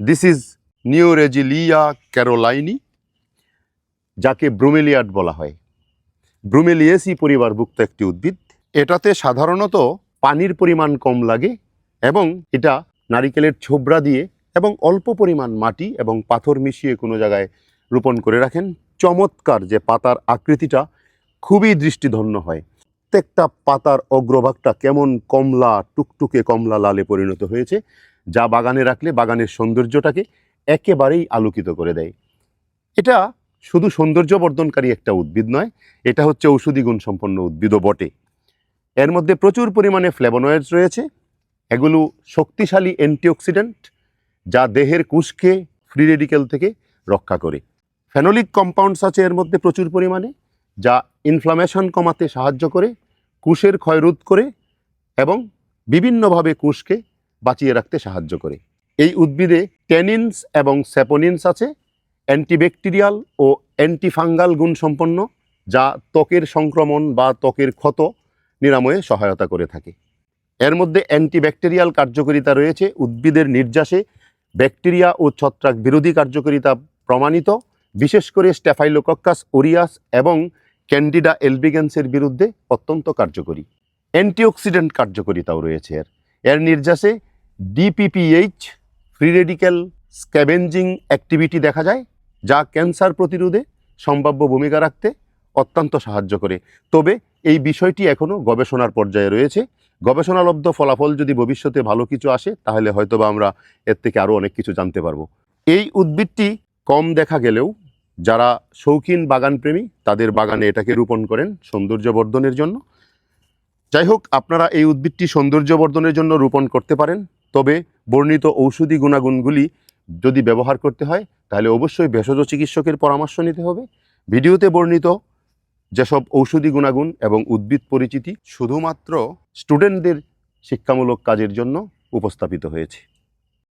This is নিওরেজিলিয়া ক্যারোলাইনি যাকে ব্রোমেলিয়াট বলা হয়। ব্রোমেলিয়েসি পরিবারভুক্ত একটি উদ্ভিদ। এটাতে সাধারণত পানির পরিমাণ কম লাগে এবং এটা নারিকেলের ছোবড়া দিয়ে এবং অল্প পরিমাণ মাটি এবং পাথর মিশিয়ে কোনো জায়গায় রোপণ করে রাখেন। চমৎকার যে পাতার আকৃতিটা খুবই দৃষ্টিধন্য হয়। প্রত্যেকটা পাতার অগ্রভাগটা কেমন কমলা, টুকটুকে কমলা লালে পরিণত হয়েছে। যা বাগানে রাখলে বাগানের সৌন্দর্যটাকে একেবারেই আলোকিত করে দেয়। এটা শুধু সৌন্দর্য বর্ধনকারী একটা উদ্ভিদ নয়, এটা হচ্ছে ঔষধি গুণ সম্পন্ন উদ্ভিদও বটে। এর মধ্যে প্রচুর পরিমাণে ফ্লেভোনয়েডস রয়েছে, এগুলো শক্তিশালী অ্যান্টিঅক্সিডেন্ট যা দেহের কুশকে ফ্রি রেডিক্যাল থেকে রক্ষা করে। ফেনোলিক কম্পাউন্ডস আছে এর মধ্যে প্রচুর পরিমাণে, যা ইনফ্লামেশন কমাতে সাহায্য করে কুশের ক্ষয় রোধ করে এবং বিভিন্নভাবে কুশকে বাঁচিয়ে রাখতে সাহায্য করে। এই উদ্ভিদে ট্যানিনস এবং স্যাপোনিনস আছে, অ্যান্টিব্যাকটেরিয়াল ও অ্যান্টিফাঙ্গাল গুণ সম্পন্ন যা ত্বকের সংক্রমণ বা ত্বকের ক্ষত নিরাময়ে সহায়তা করে থাকে। এর মধ্যে অ্যান্টিব্যাকটেরিয়াল কার্যকারিতা রয়েছে, উদ্ভিদের নির্যাসে ব্যাকটেরিয়া ও ছত্রাক বিরোধী কার্যকারিতা প্রমাণিত, বিশেষ করে স্টেফাইলোকক্কাস ওরিয়াস এবং ক্যান্ডিডা এলবিগেন্সের বিরুদ্ধে অত্যন্ত কার্যকরী। অ্যান্টিঅক্সিডেন্ট কার্যকারিতাও রয়েছে এর। এর নির্যাসে DPPH free radical scavenging activity দেখা যায়, যা ক্যান্সার প্রতিরোধে সম্ভাব্য ভূমিকা রাখতে অত্যন্ত সাহায্য করে। তবে এই বিষয়টি এখনও গবেষণার পর্যায়ে রয়েছে। গবেষণালব্ধ ফলাফল যদি ভবিষ্যতে ভালো কিছু আসে, তাহলে হয়তোবা আমরা এর থেকে আরও অনেক কিছু জানতে পারব। এই উদ্ভিদটি কম দেখা গেলেও যারা শৌখিন বাগানপ্রেমী, তাদের বাগানে এটাকে রোপণ করেন সৌন্দর্য বর্ধনের জন্য। যাই হোক, আপনারা এই উদ্ভিদটি সৌন্দর্য বর্ধনের জন্য রোপণ করতে পারেন। তবে বর্ণিত ঔষধি গুণাগুণগুলি যদি ব্যবহার করতে হয়, তাহলে অবশ্যই ভেষজ চিকিৎসকের পরামর্শ নিতে হবে। ভিডিওতে বর্ণিত যেসব ঔষধি গুণাগুণ এবং উদ্ভিদ পরিচিতি শুধুমাত্র স্টুডেন্টদের শিক্ষামূলক কাজের জন্য উপস্থাপিত হয়েছে।